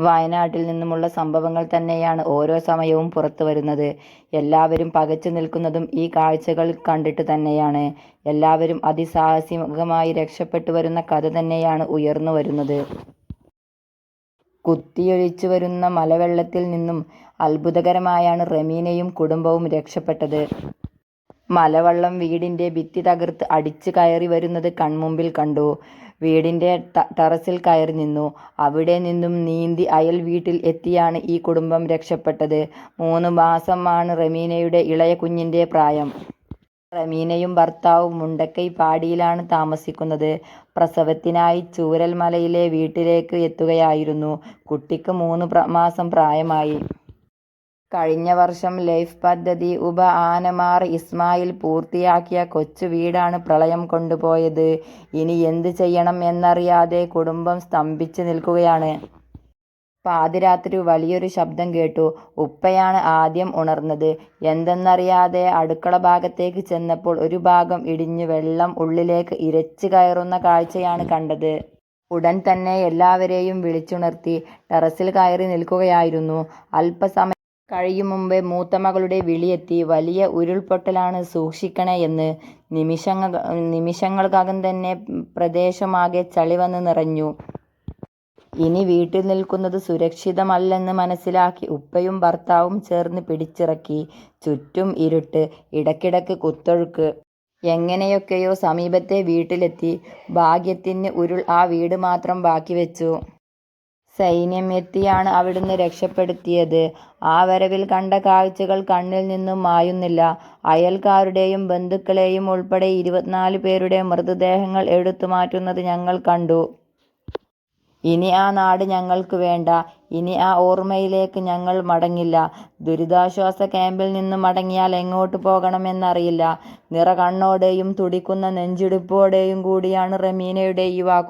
വയനാട്ടിൽ നിന്നുമുള്ള സംഭവങ്ങൾ തന്നെയാണ് ഓരോ സമയവും പുറത്തു വരുന്നത് എല്ലാവരും പകച്ചു നിൽക്കുന്നതും ഈ കാഴ്ചകൾ കണ്ടിട്ട് തന്നെയാണ്. എല്ലാവരും അതിസാഹസികമായി രക്ഷപ്പെട്ടു വരുന്ന കഥ തന്നെയാണ് ഉയർന്നു വരുന്നത്. കുത്തിയൊലിച്ചു വരുന്ന മലവെള്ളത്തിൽ നിന്നും അത്ഭുതകരമായാണ് റമീനയും കുടുംബവും രക്ഷപ്പെട്ടത്. മലവെള്ളം വീടിന്റെ ഭിത്തി തകർത്ത് അടിച്ചു കയറി വരുന്നത് കൺമുമ്പിൽ കണ്ടു. വീടിന്റെ ടെറസിൽ കയറി നിന്നു. അവിടെ നിന്നും നീന്തി അയൽ വീട്ടിൽ എത്തിയാണ് ഈ കുടുംബം രക്ഷപ്പെട്ടത്. മൂന്ന് മാസമാണ് റമീനയുടെ ഇളയ കുഞ്ഞിന്റെ പ്രായം. റമീനയും ഭർത്താവും മുണ്ടക്കൈ പാടിയിലാണ് താമസിക്കുന്നത്. പ്രസവത്തിനായി ചൂരൽമലയിലെ വീട്ടിലേക്ക് എത്തുകയായിരുന്നു. കുട്ടിക്ക് മൂന്ന് മാസം പ്രായമായി. കഴിഞ്ഞ വർഷം ലൈഫ് പദ്ധതി ഉപ ആനമാർ ഇസ്മായിൽ പൂർത്തിയാക്കിയ കൊച്ചു വീടാണ് പ്രളയം കൊണ്ടുപോയത്. ഇനി എന്ത് ചെയ്യണം എന്നറിയാതെ കുടുംബം സ്തംഭിച്ചു നിൽക്കുകയാണ്. പാതിരാത്രി വലിയൊരു ശബ്ദം കേട്ടു. ഉപ്പയാണ് ആദ്യം ഉണർന്നത്. എന്തെന്നറിയാതെ അടുക്കള ഭാഗത്തേക്ക് ചെന്നപ്പോൾ ഒരു ഭാഗം ഇടിഞ്ഞ് വെള്ളം ഉള്ളിലേക്ക് ഇരച്ചു കയറുന്ന കാഴ്ചയാണ് കണ്ടത്. ഉടൻ തന്നെ എല്ലാവരെയും വിളിച്ചുണർത്തി ടെറസിൽ കയറി നിൽക്കുകയായിരുന്നു. അല്പസമയം കഴിയും മുമ്പേ മൂത്ത മകളുടെ വിളിയെത്തി വലിയ ഉരുൾപൊട്ടലാണ് സൂക്ഷിക്കണേ എന്ന്. നിമിഷങ്ങൾക്കകം തന്നെ പ്രദേശമാകെ ചളി വന്ന് നിറഞ്ഞു. ഇനി വീട്ടിൽ നിൽക്കുന്നത് സുരക്ഷിതമല്ലെന്ന് മനസ്സിലാക്കി ഉപ്പയും ഭർത്താവും ചേർന്ന് പിടിച്ചിറക്കി. ചുറ്റും ഇരുട്ട്. ഇടക്കിടക്ക് കുത്തൊഴുക്ക്. എങ്ങനെയൊക്കെയോ സമീപത്തെ വീട്ടിലെത്തി. ഭാഗ്യത്തിന് ഉരുൾ ആ വീട് മാത്രം ബാക്കി വെച്ചു. സൈന്യം എത്തിയാണ് അവിടുന്ന് രക്ഷപ്പെടുത്തിയത്. ആ വരവിൽ കണ്ട കാഴ്ചകൾ കണ്ണിൽ നിന്നും മായുന്നില്ല. അയൽക്കാരുടെയും ബന്ധുക്കളെയും ഉൾപ്പെടെ ഇരുപത്തിനാല് പേരുടെ മൃതദേഹങ്ങൾ എടുത്തു മാറ്റുന്നത് ഞങ്ങൾ കണ്ടു. ഇനി ആ നാട് ഞങ്ങൾക്ക് വേണ്ട. ഇനി ആ ഓർമ്മയിലേക്ക് ഞങ്ങൾ മടങ്ങില്ല. ദുരിതാശ്വാസ ക്യാമ്പിൽ നിന്നും മടങ്ങിയാൽ എങ്ങോട്ട് പോകണമെന്നറിയില്ല നിറ നിറകണ്ണോടെയും തുടിക്കുന്ന നെഞ്ചിടുപ്പോടെയും കൂടിയാണ് റമീനയുടെ ഈ വാക്കുകൾ.